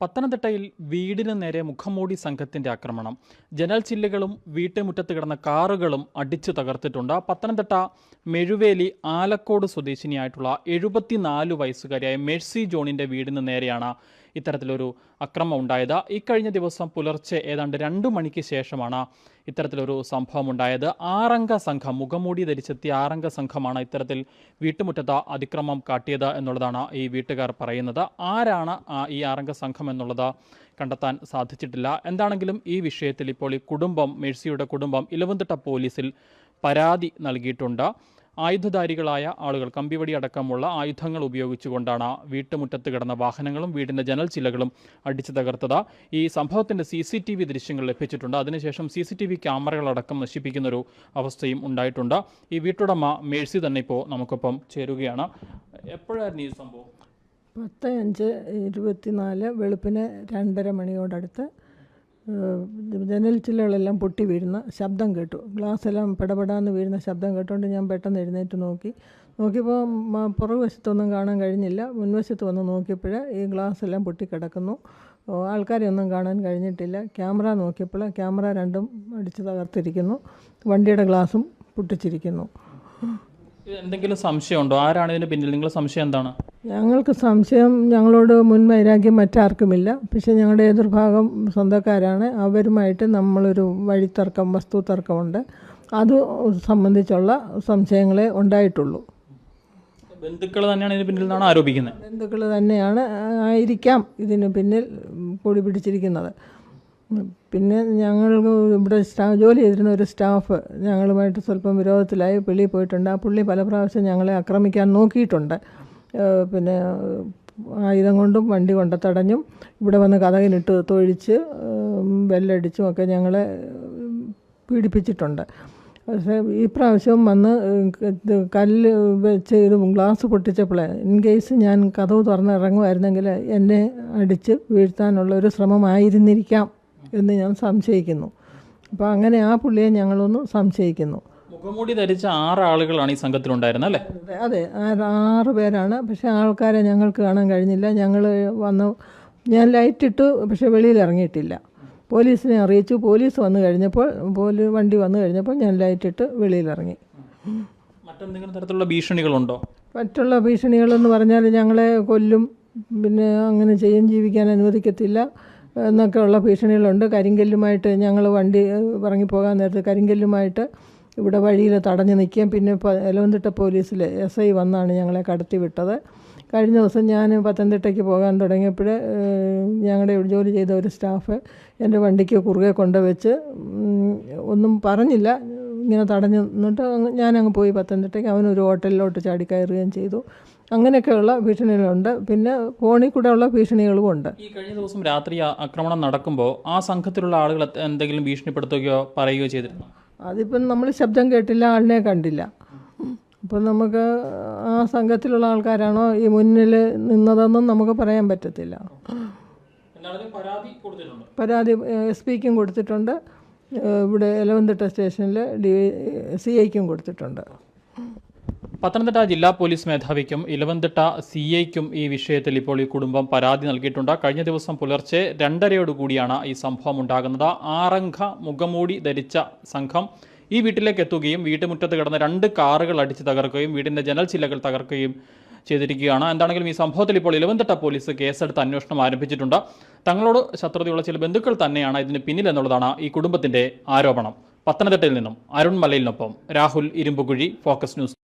പത്തനംതിട്ടയിൽ വീടിന് നേരെ മുഖംമൂടി സംഘത്തിന്റെ ആക്രമണം. ജനൽ ചില്ലുകളും വീട്ടുമുറ്റത്ത് കിടന്ന കാറുകളും അടിച്ചു തകർത്തിട്ടുണ്ട്. പത്തനംതിട്ട മെഴുവേലി ആലക്കോട് സ്വദേശിനിയായിട്ടുള്ള എഴുപത്തിനാല് വയസ്സുകാരിയായ മെഴ്സി ജോണിന്റെ വീടിന് നേരെയാണ് ഇത്തരത്തിലൊരു അക്രമം ഉണ്ടായത് ഇക്കഴിഞ്ഞ ദിവസം പുലർച്ചെ ഏതാണ്ട് രണ്ടു മണിക്ക് ശേഷമാണ് ഇത്തരത്തിലൊരു സംഭവം ഉണ്ടായത് ആറംഗ സംഘം മുഖമൂടി ധരിച്ചെത്തിയ ആറംഗ സംഘമാണ് ഇത്തരത്തിൽ വീട്ടുമുറ്റത്ത് അതിക്രമം കാട്ടിയത് എന്നുള്ളതാണ് ഈ വീട്ടുകാർ പറയുന്നത്. ആരാണ് ഈ ആറംഗ സംഘം എന്നുള്ളത് കണ്ടെത്താൻ സാധിച്ചിട്ടില്ല. എന്താണെങ്കിലും ഈ വിഷയത്തിൽ ഇപ്പോൾ ഈ കുടുംബം മേഴ്സിയുടെ കുടുംബം ഇലവന്തിട്ട പോലീസിൽ പരാതി നൽകിയിട്ടുണ്ട്. ആയുധധാരികളായ ആളുകൾ കമ്പിവടി അടക്കമുള്ള ആയുധങ്ങൾ ഉപയോഗിച്ചുകൊണ്ടാണ് വീട്ടുമുറ്റത്ത് കിടന്ന വാഹനങ്ങളും വീടിന്റെ ജനൽ ചിലകളും അടിച്ചു തകർത്തത്. ഈ സംഭവത്തിന്റെ സി സി ടി വി ദൃശ്യങ്ങൾ ലഭിച്ചിട്ടുണ്ട്. അതിനുശേഷം സി സി ടി വി ക്യാമറകളടക്കം നശിപ്പിക്കുന്നൊരു അവസ്ഥയും ഉണ്ടായിട്ടുണ്ട്. ഈ വീട്ടുടമ മേഴ്സി തന്നെ ഇപ്പോൾ നമുക്കൊപ്പം ചേരുകയാണ്. എപ്പോഴായിരുന്നു ഈ സംഭവം? പത്ത് അഞ്ച് ഇരുപത്തിനാല് വെളുപ്പിന് രണ്ടര മണിയോടടുത്ത് ജനൽ ചില്ലകളെല്ലാം പൊട്ടി വീഴുന്ന ശബ്ദം കേട്ടു. ഗ്ലാസ് എല്ലാം പെടപെടാന്ന് വീഴുന്ന ശബ്ദം കേട്ടുകൊണ്ട് ഞാൻ പെട്ടെന്ന് എഴുന്നേറ്റ് നോക്കി. നോക്കിയപ്പോൾ പുറകുവശത്തൊന്നും കാണാൻ കഴിഞ്ഞില്ല. മുൻവശത്ത് വന്ന് നോക്കിയപ്പോൾ ഈ ഗ്ലാസ് എല്ലാം പൊട്ടിക്കിടക്കുന്നു ആൾക്കാരെ ഒന്നും കാണാൻ കഴിഞ്ഞിട്ടില്ല. ക്യാമറ നോക്കിയപ്പോൾ ക്യാമറ രണ്ടും അടിച്ച് തകർത്തിരിക്കുന്നു. വണ്ടിയുടെ ഗ്ലാസും പൊട്ടിച്ചിരിക്കുന്നു. എന്തെങ്കിലും സംശയമുണ്ടോ? ആരാണ് ഇതിന് പിന്നിൽ? നിങ്ങളുടെ സംശയം എന്താണ്? ഞങ്ങൾക്ക് സംശയം ഞങ്ങളോട് മുൻ വൈരാഗ്യം മറ്റാർക്കുമില്ല. പക്ഷേ ഞങ്ങളുടെ എതിർഭാഗം സ്വന്തക്കാരാണ്. അവരുമായിട്ട് നമ്മളൊരു വഴിത്തർക്കം വസ്തു തർക്കമുണ്ട് അത് സംബന്ധിച്ചുള്ള സംശയങ്ങളെ ഉണ്ടായിട്ടുള്ളൂ. ബന്ധുക്കൾ തന്നെയാണ് ഇതിന് പിന്നിൽ നിന്നാണ് ആരോപിക്കുന്നത്. ബന്ധുക്കൾ തന്നെയാണ് ആയിരിക്കാം ഇതിന് പിന്നിൽ കൂടി പിടിച്ചിരിക്കുന്നത്. പിന്നെ ഞങ്ങൾ ഇവിടെ സ്റ്റാ ജോലി ചെയ്തിരുന്ന ഒരു സ്റ്റാഫ് ഞങ്ങളുമായിട്ട് സ്വല്പം വിരോധത്തിലായി പുള്ളി പോയിട്ടുണ്ട്. ആ പുള്ളി പല പ്രാവശ്യം ഞങ്ങളെ ആക്രമിക്കാൻ നോക്കിയിട്ടുണ്ട്. പിന്നെ ആയുധം കൊണ്ടും വണ്ടി കൊണ്ട് തടഞ്ഞും ഇവിടെ വന്ന് കഥകിനിട്ട് തൊഴിച്ച് ബെല്ലടിച്ചും ഒക്കെ ഞങ്ങളെ പീഡിപ്പിച്ചിട്ടുണ്ട്. പക്ഷേ ഈ പ്രാവശ്യം വന്ന് കല്ല് വെച്ച് ഇത് ഗ്ലാസ് പൊട്ടിച്ചപ്പോൾ ഇൻ കേസ് ഞാൻ കഥവ് തുറന്ന് ഇറങ്ങുമായിരുന്നെങ്കിൽ എന്നെ അടിച്ച് വീഴ്ത്താനുള്ള ഒരു ശ്രമമായിരുന്നിരിക്കാം എന്ന് ഞാൻ സംശയിക്കുന്നു. അപ്പോൾ അങ്ങനെ ആ പുള്ളിയെ ഞങ്ങളൊന്ന് സംശയിക്കുന്നു. മുഖംമൂടി ധരിച്ച ആറ് ആളുകളാണ് ഈ സംഘത്തിലുണ്ടായിരുന്നത് അല്ലേ? അതെ ആറ് പേരാണ്. പക്ഷേ ആൾക്കാരെ ഞങ്ങൾക്ക് കാണാൻ കഴിഞ്ഞില്ല. ഞങ്ങൾ വന്ന് ഞാൻ ലൈറ്റ് ഇട്ടു പക്ഷേ വെളിയിൽ ഇറങ്ങിയിട്ടില്ല. പോലീസിനെ അറിയിച്ചു. പോലീസ് വന്നു കഴിഞ്ഞപ്പോൾ പോലീ വണ്ടി വന്നു കഴിഞ്ഞപ്പോൾ ഞാൻ ലൈറ്റ് ഇട്ട് വെളിയിൽ ഇറങ്ങി. മറ്റെന്തെങ്കിലും തരത്തിലുള്ള ഭീഷണികളുണ്ടോ? മറ്റുള്ള ഭീഷണികളെന്ന് പറഞ്ഞാൽ ഞങ്ങളെ കൊല്ലും പിന്നെ അങ്ങനെ ചെയ്യും ജീവിക്കാൻ അനുവദിക്കത്തില്ല എന്നൊക്കെയുള്ള ഭീഷണികളുണ്ട്. കരിങ്കല്ലുമായിട്ട് ഞങ്ങൾ വണ്ടി ഇറങ്ങിപ്പോകാൻ നേരത്ത് കരിങ്കല്ലുമായിട്ട് ഇവിടെ വഴിയിൽ തടഞ്ഞു നിൽക്കുകയും പിന്നെ എലവന്തിട്ട പോലീസിൽ എസ് ഐ വന്നാണ് ഞങ്ങളെ കടത്തി വിട്ടത് കഴിഞ്ഞ ദിവസം ഞാൻ പത്തനംതിട്ടയ്ക്ക് പോകാൻ തുടങ്ങിയപ്പോൾ ഞങ്ങളുടെ ജോലി ചെയ്ത ഒരു സ്റ്റാഫ് എന്റെ വണ്ടിക്ക് കുറുകെ കൊണ്ടുവച്ച് ഒന്നും പറഞ്ഞില്ല. ഇങ്ങനെ തടഞ്ഞു നിന്നിട്ട് ഞാനങ്ങ് പോയി പത്തനംതിട്ടയ്ക്ക്. അവനൊരു ഹോട്ടലിലോട്ട് ചാടിക്കയറുകയും ചെയ്തു. അങ്ങനെയൊക്കെയുള്ള ഭീഷണികളുണ്ട്. പിന്നെ ഫോണിൽ കൂടെ ഉള്ള ഭീഷണികളും ഉണ്ട് ഈ കഴിഞ്ഞ ദിവസം രാത്രി ആക്രമണം നടക്കുമ്പോൾ ആ സംഘത്തിലുള്ള ആളുകൾ എന്തെങ്കിലും ഭീഷണിപ്പെടുത്തുകയോ പറയുകയോ ചെയ്തിരുന്നു? അതിപ്പം നമ്മൾ ശബ്ദം കേട്ടില്ല ആളിനെ കണ്ടില്ല. അപ്പം നമുക്ക് ആ സംഘത്തിലുള്ള ആൾക്കാരാണോ ഈ മുന്നിൽ നിന്നതെന്നും നമുക്ക് പറയാൻ പറ്റത്തില്ല. പരാതി എസ് പിക്കും കൊടുത്തിട്ടുണ്ട്. ഇവിടെ എലവന്തിട്ട സ്റ്റേഷനിൽ ഡി സി ഐക്കും കൊടുത്തിട്ടുണ്ട്. പത്തനംതിട്ട ജില്ലാ പോലീസ് മേധാവിക്കും ഇലവന്തിട്ട സി ഐക്കും ഈ വിഷയത്തിൽ ഇപ്പോൾ ഈ കുടുംബം പരാതി നൽകിയിട്ടുണ്ട്. കഴിഞ്ഞ ദിവസം പുലർച്ചെ രണ്ടരയോടുകൂടിയാണ് ഈ സംഭവം ഉണ്ടാകുന്നത്. ആറംഗ മുഖമൂടി ധരിച്ച സംഘം ഈ വീട്ടിലേക്ക് എത്തുകയും വീട്ടുമുറ്റത്ത് കിടന്ന രണ്ട് കാറുകൾ അടിച്ച് തകർക്കുകയും വീടിന്റെ ജനൽ ചില്ലകൾ തകർക്കുകയും ചെയ്തിരിക്കുകയാണ്. എന്താണെങ്കിലും ഈ സംഭവത്തിൽ ഇപ്പോൾ ഇലവന്തിട്ട പോലീസ് കേസെടുത്ത് അന്വേഷണം ആരംഭിച്ചിട്ടുണ്ട്. തങ്ങളോട് ശത്രുതയുള്ള ചില ബന്ധുക്കൾ തന്നെയാണ് ഇതിന് പിന്നിലെന്നുള്ളതാണ് ഈ കുടുംബത്തിന്റെ ആരോപണം. പത്തനംതിട്ടയിൽ നിന്നും അരുൺ മലയിലിനൊപ്പം രാഹുൽ ഇരുമ്പുകുഴി ഫോക്കസ് ന്യൂസ്.